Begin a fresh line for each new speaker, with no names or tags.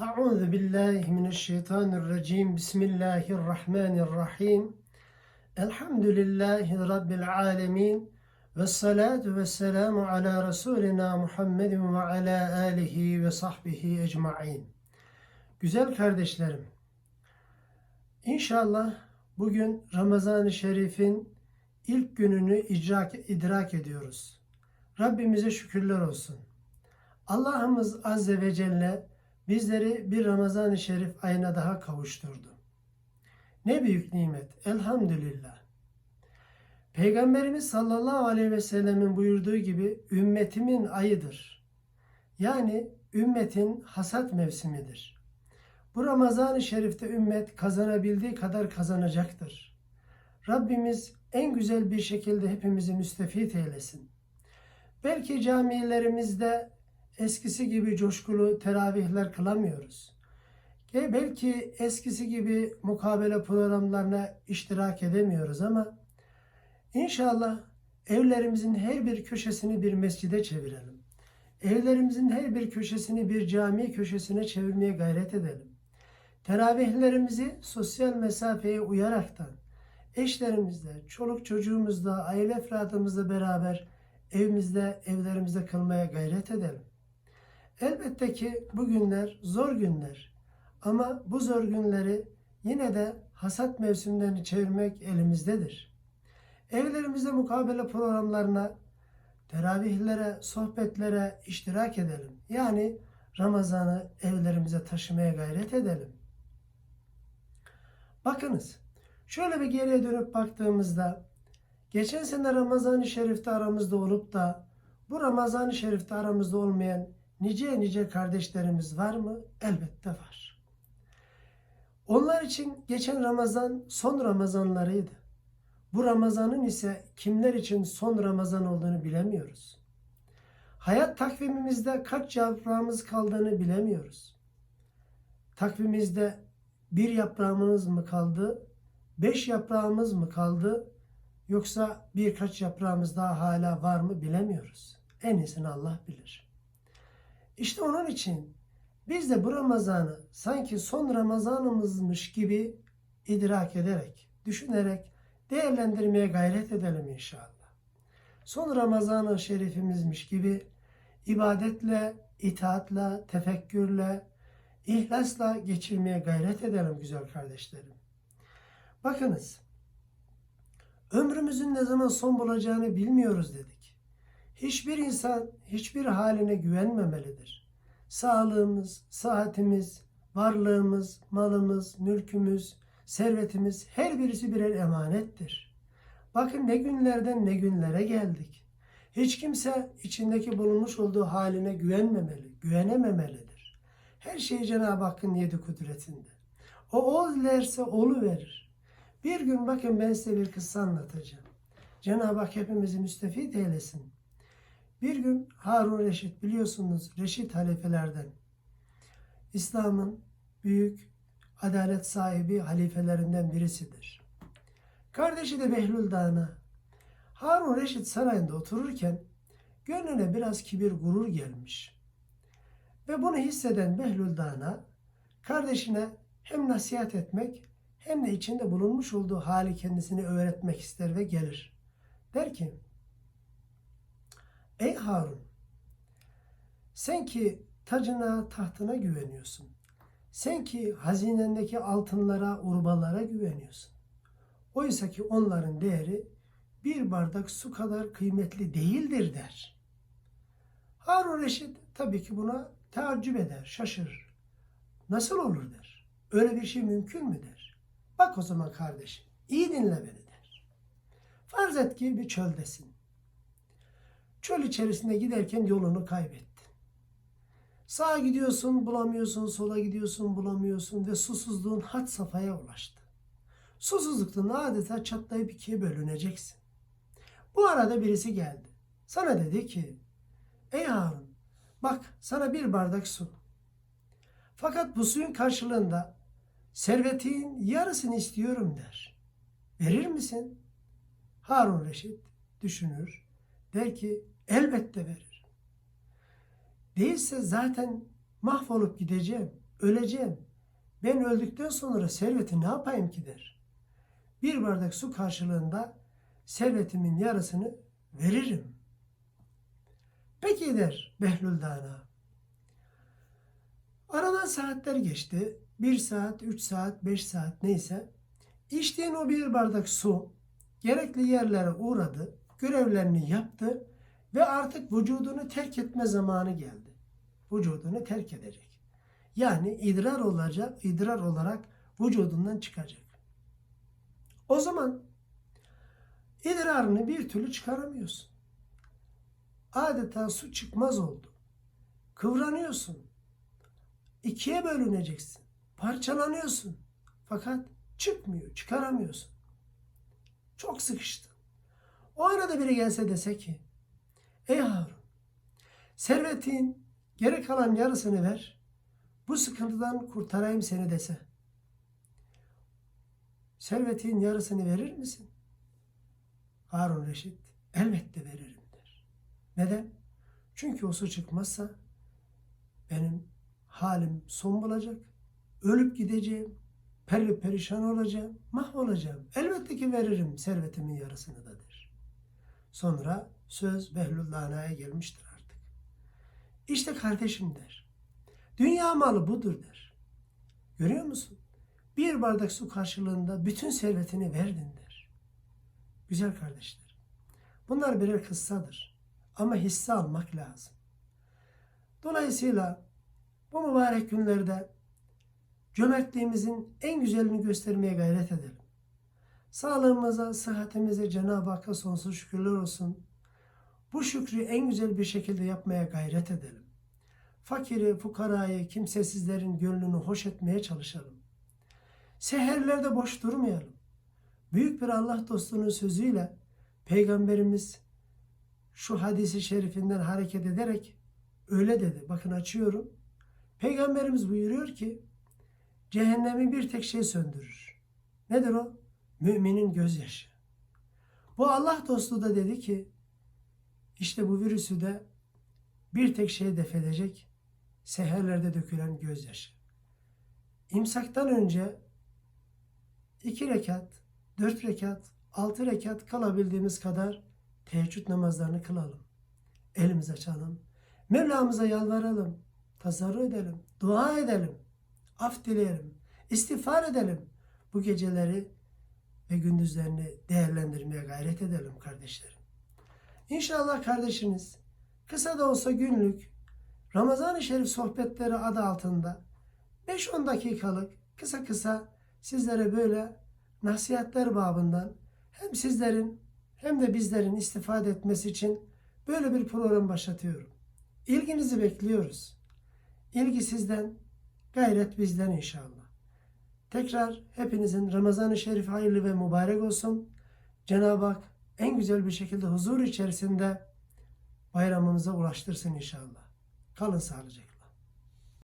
Euzu billahi mineşşeytanirracim. Bismillahirrahmanirrahim. Elhamdülillahi rabbil alamin. Ve salatu ve selamu ala Resulina Muhammedin ve ala alihi ve sahbihi ecmain. Güzel kardeşlerim, İnşallah bugün Ramazan-ı Şerif'in ilk gününü idrak, idrak ediyoruz. Rabbimize şükürler olsun. Allah'ımız Azze ve Celle bizleri bir Ramazan-ı Şerif ayına daha kavuşturdu. Ne büyük nimet. Elhamdülillah. Peygamberimiz sallallahu aleyhi ve sellemin buyurduğu gibi ümmetimin ayıdır. Yani ümmetin hasat mevsimidir. Bu Ramazan-ı Şerif'te ümmet kazanabildiği kadar kazanacaktır. Rabbimiz en güzel bir şekilde hepimizi müstefit eylesin. Belki camilerimizde eskisi gibi coşkulu teravihler kılamıyoruz. E belki eskisi gibi mukabele programlarına iştirak edemiyoruz ama inşallah evlerimizin her bir köşesini bir mescide çevirelim. Evlerimizin her bir köşesini bir cami köşesine çevirmeye gayret edelim. Teravihlerimizi sosyal mesafeye uyaraktan eşlerimizle, çoluk çocuğumuzla, aile efradımızla beraber evimizde, evlerimizde kılmaya gayret edelim. Elbette ki bu günler zor günler. Ama bu zor günleri yine de hasat mevsimlerini çevirmek elimizdedir. Evlerimizde mukabele programlarına, teravihlere, sohbetlere iştirak edelim. Yani Ramazan'ı evlerimize taşımaya gayret edelim. Bakınız, şöyle bir geriye dönüp baktığımızda, geçen sene Ramazan-ı Şerif'te aramızda olup da bu Ramazan-ı Şerif'te aramızda olmayan nice nice kardeşlerimiz var mı? Elbette var. Onlar için geçen Ramazan son Ramazanlarıydı. Bu Ramazanın ise kimler için son Ramazan olduğunu bilemiyoruz. Hayat takvimimizde kaç yaprağımız kaldığını bilemiyoruz. Takvimimizde bir yaprağımız mı kaldı, beş yaprağımız mı kaldı, yoksa birkaç yaprağımız daha hala var mı bilemiyoruz. En iyisini Allah bilir. İşte onun için biz de bu Ramazan'ı sanki son Ramazanımızmış gibi idrak ederek, düşünerek değerlendirmeye gayret edelim inşallah. Son Ramazan-ı şerifimizmiş gibi ibadetle, itaatle, tefekkürle, ihlasla geçirmeye gayret edelim güzel kardeşlerim. Bakınız, ömrümüzün ne zaman son bulacağını bilmiyoruz dedik. Hiçbir insan hiçbir haline güvenmemelidir. Sağlığımız, sıhhatimiz, varlığımız, malımız, mülkümüz, servetimiz her birisi birer emanettir. Bakın ne günlerden ne günlere geldik. Hiç kimse içindeki bulunmuş olduğu haline güvenmemeli, güvenememelidir. Her şey Cenab-ı Hakk'ın yedi kudretinde. O ol dilerse olu verir. Bir gün bakın ben size bir kıssa anlatacağım. Cenab-ı Hak hepimizi müstefit eylesin. Bir gün Harun Reşit biliyorsunuz Reşit halifelerden. İslam'ın büyük adalet sahibi halifelerinden birisidir. Kardeşi de Behlül Dağ'ına Harun Reşit sarayında otururken gönlüne biraz kibir gurur gelmiş. Ve bunu hisseden Behlül Dağ'ına kardeşine hem nasihat etmek hem de içinde bulunmuş olduğu hali kendisine öğretmek ister ve gelir. Der ki, Ey Harun, sen ki tacına, tahtına güveniyorsun. Sen ki hazinendeki altınlara, urbalara güveniyorsun. Oysa ki onların değeri bir bardak su kadar kıymetli değildir der. Harun Reşit tabii ki buna teaccüp eder, şaşırır. Nasıl olur der. Öyle bir şey mümkün mü der. Bak o zaman kardeşim, iyi dinle beni der. Farz et ki bir çöldesin. Çöl içerisinde giderken yolunu kaybettin. Sağa gidiyorsun bulamıyorsun, sola gidiyorsun bulamıyorsun ve susuzluğun had safhaya ulaştı. Susuzluktan adeta çatlayıp ikiye bölüneceksin. Bu arada birisi geldi. Sana dedi ki, ey Harun bak sana bir bardak su. Fakat bu suyun karşılığında servetin yarısını istiyorum der. Verir misin? Harun Reşit düşünür. Der ki elbette verir. Değilse zaten mahvolup gideceğim. Öleceğim. Ben öldükten sonra serveti ne yapayım ki der. Bir bardak su karşılığında servetimin yarısını veririm. Peki der Behlül Dana. Aradan saatler geçti. Bir saat, üç saat, beş saat neyse. İçtiğin o bir bardak su gerekli yerlere uğradı, görevlerini yaptı ve artık vücudunu terk etme zamanı geldi. Vücudunu terk edecek. Yani idrar olacak, idrar olarak vücudundan çıkacak. O zaman idrarını bir türlü çıkaramıyorsun. Adeta su çıkmaz oldu. Kıvranıyorsun. İkiye bölüneceksin. Parçalanıyorsun. Fakat çıkmıyor, çıkaramıyorsun. Çok sıkıştın. O arada biri gelse dese ki, Ey Harun, servetin geri kalan yarısını ver, bu sıkıntıdan kurtarayım seni dese. Servetin yarısını verir misin? Harun Reşit, elbette veririm der. Neden? Çünkü o su çıkmazsa benim halim son bulacak, ölüp gideceğim, perli perişan olacağım, mahvolacağım. Elbette ki veririm servetimin yarısını da der. Sonra söz Behlül Lana'ya gelmiştir artık. İşte kardeşim der. Dünya malı budur der. Görüyor musun? Bir bardak su karşılığında bütün servetini verdin der. Güzel kardeşler. Bunlar birer kıssadır. Ama hisse almak lazım. Dolayısıyla bu mübarek günlerde cömertliğimizin en güzelini göstermeye gayret edelim. Sağlığımıza, sıhhatimize Cenab-ı Hakk'a sonsuz şükürler olsun. Bu şükrü en güzel bir şekilde yapmaya gayret edelim. Fakiri, fukarayı, kimsesizlerin gönlünü hoş etmeye çalışalım. Seherlerde boş durmayalım. Büyük bir Allah dostunun sözüyle Peygamberimiz şu hadisi şerifinden hareket ederek öyle dedi. Bakın açıyorum. Peygamberimiz buyuruyor ki cehennemi bir tek şey söndürür. Nedir o? Müminin gözyaşı. Bu Allah dostu da dedi ki işte bu virüsü de bir tek şey defedecek. Seherlerde dökülen gözyaşı. İmsaktan önce iki rekat, dört rekat, altı rekat kalabildiğimiz kadar teheccüd namazlarını kılalım. Elimizi açalım. Mevlamıza yalvaralım. Tasarruf edelim. Dua edelim. Af dileyelim. istiğfar edelim. Bu geceleri ve gündüzlerini değerlendirmeye gayret edelim kardeşlerim. İnşallah kardeşiniz kısa da olsa günlük Ramazan-ı Şerif sohbetleri adı altında 5-10 dakikalık kısa kısa sizlere böyle nasihatler babından hem sizlerin hem de bizlerin istifade etmesi için böyle bir program başlatıyorum. İlginizi bekliyoruz. İlgi sizden, gayret bizden inşallah. Tekrar hepinizin Ramazan-ı Şerif hayırlı ve mübarek olsun. Cenab-ı Hak en güzel bir şekilde huzur içerisinde bayramımıza ulaştırsın inşallah. Kalın sağlıcakla.